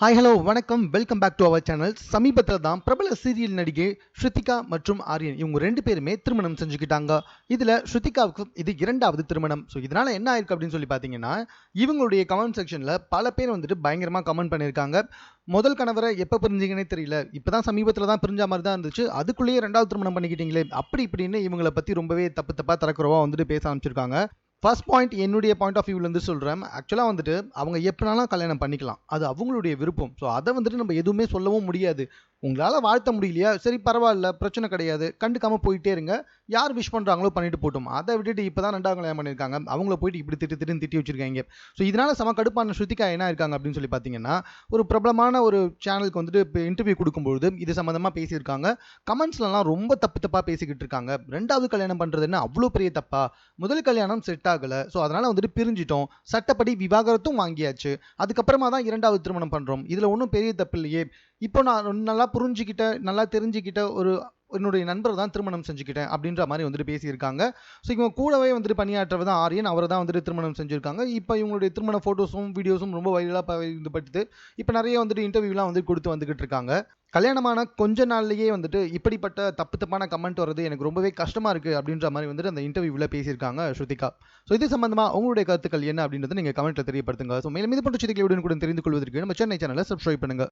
Hi hello வணக்கம். Welcome back to our channel சமீபத்தில் தான் பிரபல சீரியல் நடிகை ஸ்ருதிகா மற்றும் ஆரியன் இவங்க ரெண்டு பேருமே திருமணம் செஞ்சுக்கிட்டாங்க. இதில் ஸ்ருதிகாவுக்கு இது இரண்டாவது திருமணம். ஸோ இதனால் என்ன ஆயிருக்கு அப்படின்னு சொல்லி பார்த்தீங்கன்னா இவங்களுடைய கமெண்ட் செக்ஷனில் பல பேர் வந்துட்டு பயங்கரமாக கமெண்ட் பண்ணியிருக்காங்க. முதல் கணவரை எப்போ பிரிஞ்சிங்கன்னே தெரியல. இப்போ தான் சமீபத்தில் தான் பிரிஞ்ச மாதிரி தான் இருந்துச்சு. அதுக்குள்ளேயே ரெண்டாவது திருமணம் பண்ணிக்கிட்டீங்களே. அப்படி இப்படின்னு இவங்களை பற்றி ரொம்பவே தப்பு தப்பாக தரக்குறவா வந்துட்டு பேச ஆரம்பிச்சிருக்காங்க. ஃபர்ஸ்ட் பாயிண்ட் என்னுடைய பாயிண்ட் ஆஃப் வியூலேருந்து சொல்கிறேன் ஆக்சுவலாக வந்துட்டு அவங்க எப்படினாலும் கல்யாணம் பண்ணிக்கலாம். அது அவங்களுடைய விருப்பம். ஸோ அதை வந்துட்டு நம்ம எதுவுமே சொல்லவும் முடியாது. உங்களால் வாழ்த்த முடியலையா? சரி பரவாயில்ல பிரச்சனை கிடையாது. கண்டுக்காமல் போயிட்டே இருங்க. யார் விஷ் பண்ணுறாங்களோ பண்ணிட்டு போட்டோம். அதை விட்டுட்டு இப்போ தான் ரெண்டாவது கல்யாணம் பண்ணியிருக்காங்க. அவங்கள போயிட்டு இப்படி திட்டு திட்டு திட்டி வச்சிருக்காங்க. ஸோ இதனால் செம கடுப்பான ஸ்ருதிகா என்ன இருக்காங்க அப்படின்னு சொல்லி பார்த்தீங்கன்னா ஒரு பிரபலமான ஒரு சேனலுக்கு வந்துட்டு இப்போ இன்டர்வியூ கொடுக்கும்பொழுது இது சம்மந்தமாக பேசியிருக்காங்க. கமெண்ட்ஸ்லலாம் ரொம்ப தப்பு தப்பாக பேசிக்கிட்டு இருக்காங்க. ரெண்டாவது கல்யாணம் பண்ணுறது என்ன அவ்வளோ பெரிய தப்பா? முதல் கல்யாணம் செட் ஆகலை. ஸோ அதனால் வந்துட்டு பிரிஞ்சிட்டோம். சட்டப்படி விவாகரத்தும் வாங்கியாச்சு. அதுக்கப்புறமா தான் இரண்டாவது திருமணம் பண்ணுறோம் இதில் ஒன்றும் பெரிய தப்பு இல்லையே. இப்போ நான் நல்லா புரிஞ்சுக்கிட்ட நல்லா தெரிஞ்சுக்கிட்ட ஒரு என்னுடைய நண்பர் தான் திருமணம் செஞ்சுக்கிட்டேன் அப்படின்ற மாதிரி வந்துட்டு பேசியிருக்காங்க. ஸோ இவங்க கூடவே வந்துட்டு பணியாற்றவர் தான் ஆரியன். அவரை தான் வந்துட்டு திருமணம் செஞ்சுருக்காங்க. இப்போ இவங்களுடைய திருமண ஃபோட்டோஸும் வீடியோஸும் ரொம்ப வைரலாக இது இப்போ நிறைய வந்துட்டு இன்டர்வியூலாம் வந்து கொடுத்து வந்துக்கிட்டு இருக்காங்க. கல்யாணமான கொஞ்ச நாள்லேயே வந்துட்டு இப்படிப்பட்ட தப்பு தப்பான கமெண்ட் வர்றது எனக்கு ரொம்பவே கஷ்டமாக இருக்குது அப்படின்ற மாதிரி வந்துட்டு அந்த இன்டர்வியூவில் பேசியிருக்காங்க ஸ்ருதிகா. ஸோ இது சம்பந்தமா உங்களுடைய கருத்துக்கள் என்ன அப்படின்றத நீங்கள் கமெண்ட்டில் தெரியப்படுத்துங்க. ஸோ மேலும் இது போன்ற செய்திகளை கூட தெரிந்து கொள்வதற்கு நம்ம சென்னை சேனலை சப்ஸ்கிரைப் பண்ணுங்கள்